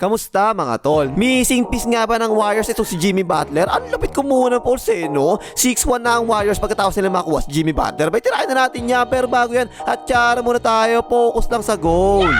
Kamusta mga tol? Missing piece nga ba ng Warriors ito si Jimmy Butler? Ang lupit ko muna po eh, no? 6-1 na ang Warriors pagkatapos nila makuha si Jimmy Butler. Bay, tirahin na natin yan. Pero bago yan, at tsara muna tayo. Focus lang sa goal.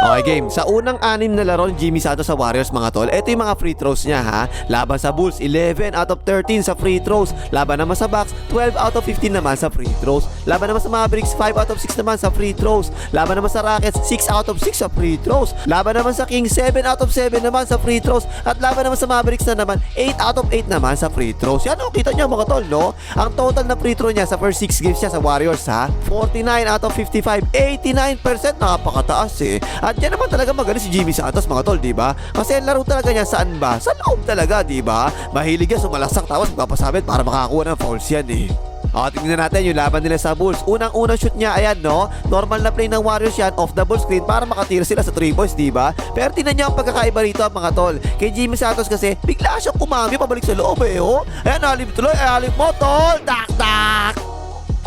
Okay game, sa unang anim na laro ni Jimmy Santos sa Warriors mga tol, ito yung mga free throws niya ha. Laban sa Bulls, 11 out of 13 sa free throws. Laban naman sa Bucks, 12 out of 15 naman sa free throws. Laban naman sa Mavericks, 5 out of 6 naman sa free throws. Laban naman sa Rockets, 6 out of 6 sa free throws. Laban naman sa Kings, 7 out of 7 naman sa free throws. At laban naman sa Mavericks na naman, 8 out of 8 naman sa free throws. Yan o, kita niyo mga tol, no? Ang total na free throw niya sa first 6 games niya sa Warriors ha, 49 out of 55, 89% napakataas eh. Yan naman talaga magaling si Jimmy Santos mga tol, di ba? Kasi ang laro talaga niya saan ba? Sa loob talaga, di ba? Mahilig yan sumalaksak tapos magpapasabit para makakuha ng fouls yan eh. O, tingnan natin yung laban nila sa Bulls. Unang-unang shoot niya, ayan, no? Normal na play ng Warriors yan, off the ball screen para makatira sila sa 3 points, di ba? Pero tingnan niyo ang pagkakaiba rito, mga tol. Kay Jimmy Santos kasi, bigla siyang kumami pabalik sa loob eh, oh. Ayan, alip tuloy, alip mo, tol! Tak, tak!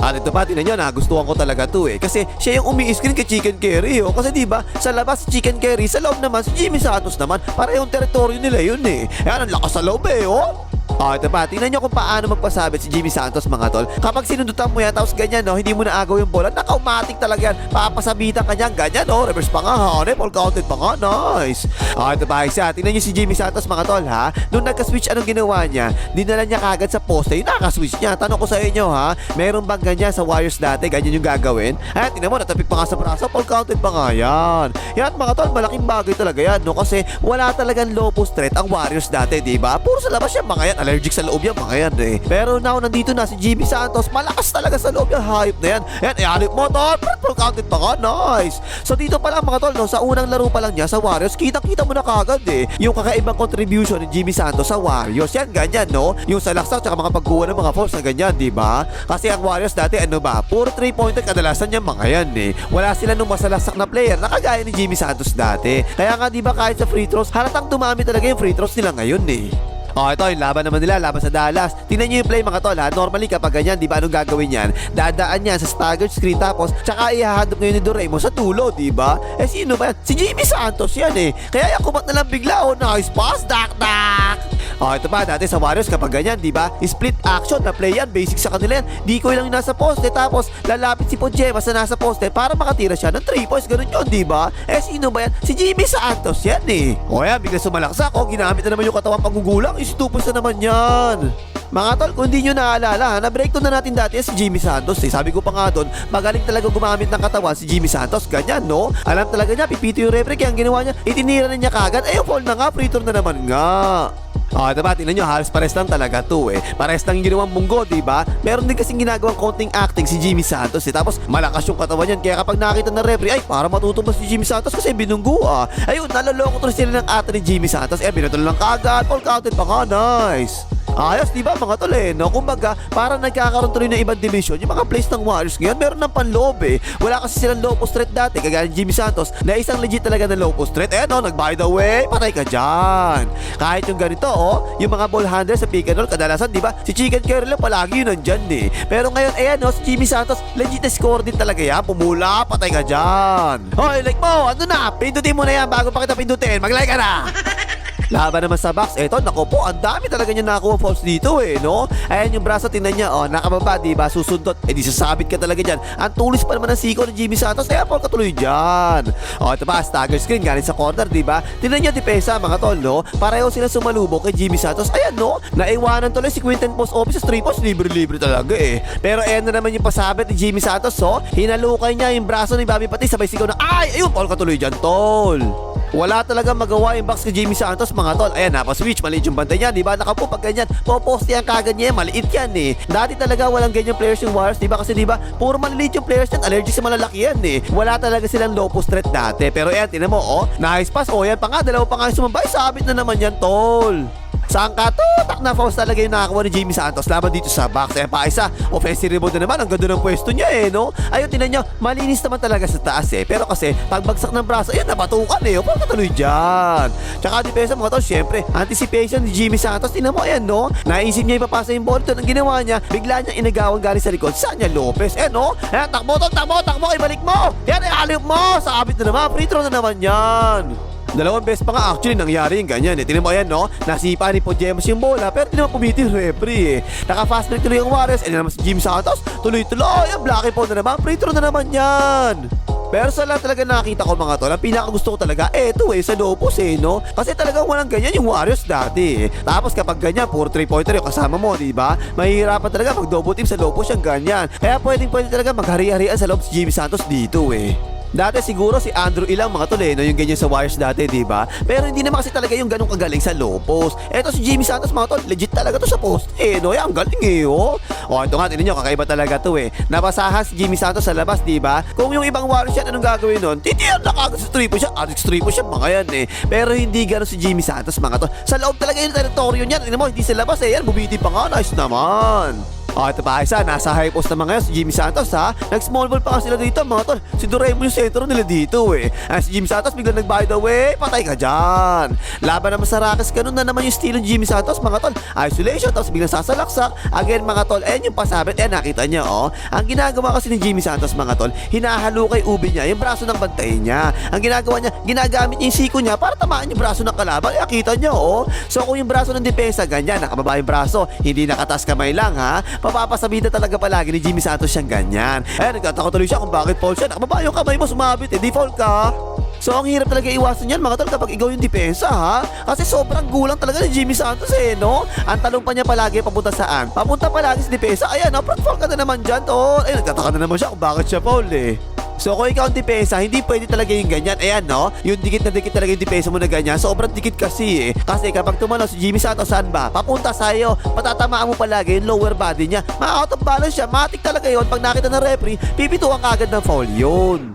At ito pa, tinan nyo, nagustuhan ko talaga to eh. Kasi siya yung umi-screen kay Chicken Curry, oh. Kasi di ba sa labas si Chicken Curry, sa loob naman si Jimmy Santos naman, para yung teritoryo nila yun eh. Ayan, ang lakas sa loob eh, oh. Oh, ito pa, tingnan nyo kung paano magpasabit si Jimmy Santos mga tol. Kapag sinundutan mo yan, tapos ganyan, no, hindi mo na agaw yung bola, nakaumatik talaga yan. Papasabitan ka niyan, ganyan, no, reverse pa nga, hanep, all counted pa nga, nice. Oh, ito pa, isa, tingnan nyo si Jimmy Santos mga tol, ha. Nung nagka-switch, anong ginawa niya? Dinala niya kagad sa poste, yung naka-switch niya. Tanong ko sa inyo, ha, meron bang ganyan sa Warriors dati, ganyan yung gagawin? Ayan, tingnan mo, natapik pa nga sa braso, all counted pa nga yan. Yan, mga tol, malaking bagay talaga yan, no, kasi wala talagang low post threat ang Warriors dati, di ba? Puro sa labas yan, mga yan, allergic sa loob yan, mga yan eh. Pero now, nandito na si Jimmy Santos, malakas talaga sa loob yan, hype na yan. Yan, ialip mo, tol, full counted pa nga, nice. So dito pa lang mga tol, no, sa unang laro pa lang niya sa Warriors, kitang-kita mo na kagad eh, yung kakaibang contribution ni Jimmy Santos sa Warriors. Yan, ganyan, no? Yung sa laksak, tsaka mga pagkuha ng mga fouls na ganyan, di ba? Kasi ang Warriors dati, ano ba, puro 3-pointer kadalasan yung mga yan eh. Wala sila nung masalaksak na player na kagaya ni Jimmy Santos dati. Kaya nga, di ba, kahit sa free throws, halatang dumami talaga yung free throws nila ngayon eh. Oh, ito yung laban naman nila, laban sa Dallas. Tingnan niyo yung play mga tol ha. Normally kapag ganyan, di ba anong gagawin yan? Dadaan yan sa staggered screen tapos tsaka ihahadap ngayon ni Doremo sa dulo, di ba? Eh sino ba yan? Si Jimmy Santos yan eh. Kaya yakumat na lang bigla oh, nice pass, dak dak. Oh, ito pa, dati sa Warriors kapag ganyan, di ba? Split action na play yan, basic sa kanila yan. Di ko lang yung nasa poste, tapos lalapit si Pojema sa nasa poste para makatira siya ng 3 points, ganun yun, di ba? Eh, sino ba yan? Si Jimmy Santos yan eh. O yan, bigla sumalaksak, o ginamit na naman yung katawan panggugulang, is 2 points na naman yan. Mga tol, kung hindi nyo naalala, na-break to na natin dati si Jimmy Santos eh. Sabi ko pa nga doon, magaling talaga gumamit ng katawan si Jimmy Santos. Ganyan, no? Alam talaga niya, pipito yung referee, kaya ang ginawa niya, itinira na niya kagad. Ayun, fall na nga, free throw na naman nga. Oh, diba? Tingnan nyo, halos pares lang talaga to eh. Pares lang yung ginawang munggo, di ba? Meron din kasing ginagawang konting acting si Jimmy Santos eh. Tapos malakas yung katawan niyan. Kaya kapag nakita ng referee, ay, para matutumbas si Jimmy Santos kasi binunggo ah. Ayun, naloloko tuloy sila ng ata ni Jimmy Santos. Eh, binatol lang kagad. All counted pa nga, nice. Ayos, di ba mga tol eh, no? Kumbaga, parang nagkakaroon tuloy ng ibang dimension. Yung mga plays ng Warriors ngayon, meron ng panloob eh. Wala kasi silang low post threat dati, kagaya ni Jimmy Santos, na isang legit talaga na low post threat. Eh, no, nag-by the way, patay ka dyan. Kahit yung ganito, oh, yung mga ball handler sa pick and roll, kadalasan, di ba, si Chicken Curry lang palagi yun nandyan eh. Pero ngayon, ayan, no, si Jimmy Santos, legit na score din talaga yan. Pumula, patay ka dyan. Hoy, like mo, ano na, pindutin mo na yan bago pa kita pindutin. Mag-like ka na. Laban naman sa box, eto, nako po, ang dami talaga niya nakuha falls dito eh, no? Ayan yung braso, tingnan niya, oh, nakababa, di ba? Susundot, eh di sasabit ka talaga dyan. Ang tulis pa naman ng siko ni Jimmy Santos, kaya Paul katuloy dyan. Oh, ito pa, stagger screen, galing sa corner, di ba? Tingnan niyo, dipesa, mga tol, no? Pareho sila sumalubok kay Jimmy Santos. Ayan, no? Naiwanan tuloy si Quinton Post Office sa 3 post, libre-libre talaga eh. Pero ayan na naman yung pasabit ni Jimmy Santos, so, hinalukay niya yung braso ni Bobby Pati, sabay sigaw na, ay, ayun, Paul katuloy dyan, tol. Wala talaga magawa yung box kay Jimmy Santos mga tol. Ayan, napaswitch, maliit yung bantay niya, di ba? Nakapo pag ganyan, popost yan kagad niya, maliit yan eh. Dati talaga walang ganyan players yung Warriors, di ba? Kasi di ba, puro maliliit yung players yan, allergic sa malalaki yan eh. Wala talaga silang low post threat dati. Pero ayan, tinan mo, oh, nice pass, oh, yan pa nga, dalawa pa nga yung sumabay, sabit na naman yan, tol. Saan ka to? Tak na fouls talaga yung nakakuha ni Jimmy Santos laban dito sa box. Ayan pa isa, offensive rebound na naman. Ang ganda ng pwesto niya eh, no? Ayun, tinan nyo, malinis naman talaga sa taas eh. Pero kasi, pagbagsak ng braso, ayun, nabatukan eh. Parang katuloy dyan. Tsaka depensa mga tol, syempre, anticipation ni Jimmy Santos. Tinan mo, ayan, no? Naisip niya ipapasa yung ball. Ito, ang ginawa niya, bigla niya inagawan galing sa likod. Sanya Lopez. Eh, no? Ayan, takbo, tol, takbo, takbo, ibalik mo. Yan, ay alip mo. Sabit na naman, free throw na naman yan. Dalawang beses pa nga actually nangyari yung ganyan eh. Tingnan mo yan no, nasipa ni Pojemus yung bola pero naman pumiti yung referee eh. Naka-fast break tuloy yung Warriors, and naman si Jimmy Santos, tuloy-tuloy, ang blocky po na naman, free throw na naman yan. Pero sa lahat talaga nakita ko mga tol, ang pinaka gusto ko talaga, eto eh, sa Lopos eh, no? Kasi talagang walang ganyan yung Warriors dati eh. Tapos kapag ganyan, puro 3-pointer yung kasama mo, di ba? Mahihirapan talaga mag double team sa Lopos yung ganyan. Kaya pwedeng pwede talaga maghari-harian sa loob si Jimmy Santos dito eh. Dati siguro si Andrew ilang mga tol eh, no? yung ganyan sa Warriors dati, di ba? Pero hindi naman kasi talaga yung ganong kagaling sa low post. Eto si Jimmy Santos mga tol, legit talaga to sa post eh, no? Yan, ang galing eh, oh. O, ito nga, tinan nyo, kakaiba talaga to eh. Nabasahan si Jimmy Santos sa labas, di ba? Kung yung ibang Warriors yan, anong gagawin nun? Titiyan na kagad sa triple siya, Alex triple siya, mga yan eh. Pero hindi gano'n si Jimmy Santos, mga tol. Sa loob talaga yung teritoryo niyan, tingnan mo, hindi sa labas eh. Yan, bumiti pa nga, nice naman. O, ito pa isa, nasa high post naman ngayon si Jimmy Santos ha. Nag-small ball pa nga sila dito mga tol. Si Doraemon yung sentro nila dito eh. Si Jimmy Santos biglang nag-by the way, patay ka dyan. Laban naman sa Rockets, ganun na naman yung estilo ni Jimmy Santos mga tol. Isolation, tapos biglang sasalaksak. Again mga tol, ayan yung pasabit, ayan nakita niya oh. Ang ginagawa kasi ni Jimmy Santos mga tol, hinahalo kay Ube niya yung braso ng bantay niya. Ang ginagawa niya, ginagamit niya yung siko niya para tamaan yung braso ng kalaban. Kaya kita niyo oh. So kung yung braso ng depensa ganyan, nakababa yung braso, hindi nakatas kamay lang ha. Papapasabida talaga palagi ni Jimmy Santos siyang ganyan. Eh, nagtataka tuloy siya kung bakit foul siya. Nakababa yung kamay mo, sumabit eh, di foul ka. So ang hirap talaga iwasan yan mga tol kapag ikaw yung depensa ha. Kasi sobrang gulang talaga ni Jimmy Santos eh no. Ang talong pa niya palagi papunta saan? Papunta palagi sa depensa. Ayan, no, front foul ka na naman dyan tol. Eh, nagtataka na naman siya kung bakit siya foul eh. So kung ikaw ang depensa, hindi pwede talaga yung ganyan. Ayan no, yung dikit na dikit talaga yung depensa mo na ganyan. Sobrang dikit kasi eh. Kasi kapag tumalo si Jimmy Santos saan ba? Papunta sa'yo. Patatamaan mo palagi yung lower body niya. Ma-out of balance siya. Matik talaga yon Pag nakita ng referee, pipituan ka agad ng foul yun.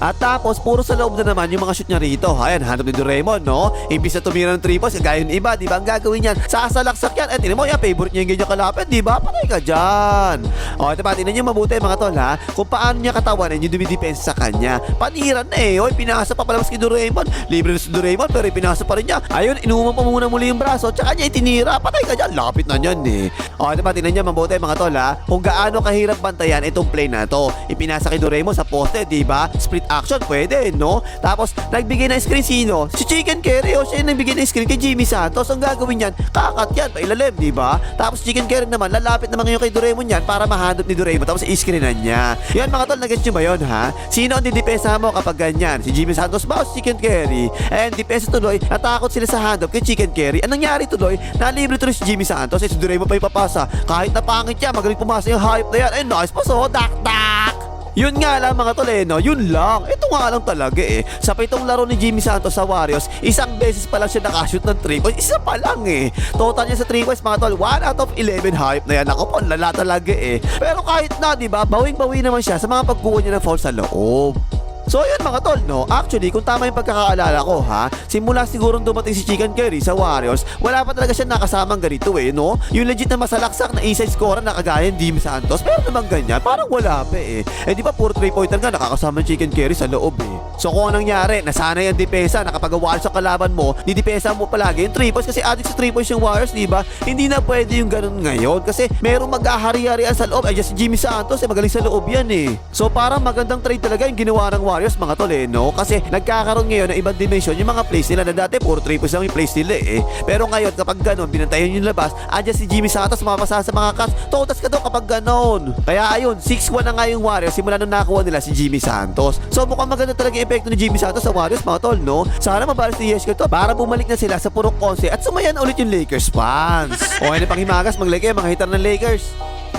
At tapos, puro sa loob na naman yung mga shoot niya rito. Ayan, hanap ni Doraemon, no? Imbis na tumira ng 3 points, gaya yung iba, di ba? Ang gagawin niyan, sasalaksak yan. Eh, tinan mo, yan, favorite niya yung ganyan kalapit, di ba? Patay ka dyan. O, ito pa, tinan niyo mabuti, mga tol, ha? Kung paano niya katawanan yung dumidepensa sa kanya. Paniran na eh. Oy, pinasa pa palabas kay Doraemon. Libre na si Doraemon, pero pinasa pa rin niya. Ayun, inuman pa muna muli yung braso, tsaka niya itinira. Patay ka dyan, lapit na niyan eh. O, ito pa, tinan niyo mabuti, mga tol, ha? Kung gaano kahirap bantayan itong play na to. Ipinasa kay Doraemon sa poste, di ba? Split action, pwede, no? Tapos, nagbigay ng screen sino? Si Chicken Curry, o siya yung nagbigay ng screen kay Jimmy Santos. Ang gagawin niyan, kakat yan, pailalim, di ba? Tapos, Chicken Curry naman, lalapit naman ngayon kay Doraemon yan para mahanap ni Doraemon. Tapos, i-screenan niya. Yan, mga tol, nag-get nyo ba yun, ha? Sino ang didepensa mo kapag ganyan? Si Jimmy Santos ba o si Chicken Curry? And depensa tuloy, natakot sila sa handoff kay Chicken Curry. Anong nangyari tuloy? Nalibre tuloy si Jimmy Santos. Eh, si Doraemon pa ipapasa. Kahit na pangit siya, magaling pumasa yung hype na yan. Eh, nice pa so, dak dak! Yun nga lang mga toleno, yun lang. Ito nga lang talaga eh. Sa pitong laro ni Jimmy Santos sa Warriors, isang beses pa lang siya nakashoot ng 3 points. Isa pa lang eh. Total niya sa 3 points mga tol, 1 out of 11 hype na yan. Ako po, lala talaga eh. Pero kahit na, di ba, bawing-bawi naman siya sa mga pagkuha niya ng foul sa loob. So yun mga tol, no? Actually, kung tama yung pagkakaalala ko, ha? Simula siguro dumating si Chicken Curry sa Warriors, wala pa talaga siya nakasamang ganito eh, no? Yung legit na masalaksak na inside scorer na kagaya ni Jimmy Santos, pero naman ganyan, parang wala pa eh. Eh di ba puro 3-pointer nga nakakasama Chicken Curry sa loob eh. So kung anong nangyari, nasanay ang depensa, nakapagawa sa kalaban mo, didepensa mo palagi yung 3 points kasi addict sa 3 points yung Warriors, di ba? Hindi na pwede yung ganun ngayon kasi merong mag-ahari-harian sa loob. Ay, just si Jimmy Santos, eh, magaling sa loob yan eh. So parang magandang trade talaga yung ginawa ng Warriors mga tol eh, no? Kasi nagkakaroon ngayon ng ibang dimension yung mga plays nila na dati puro 3 points lang yung plays nila eh. Pero ngayon kapag ganun, binantayan yung labas, andyan si Jimmy Santos mapapasa sa mga cuts, totas ka daw kapag ganun. Kaya ayun, 6-1 na nga yung Warriors simula nung nakuha nila si Jimmy Santos. So mukhang maganda talaga yung epekto ni Jimmy Santos sa Warriors mga tol, no? Sana mabalas ni Yesko to para bumalik na sila sa purok 11 at sumayan ulit yung Lakers fans. o ano pang himagas, mag-like kayo mga hitar ng Lakers.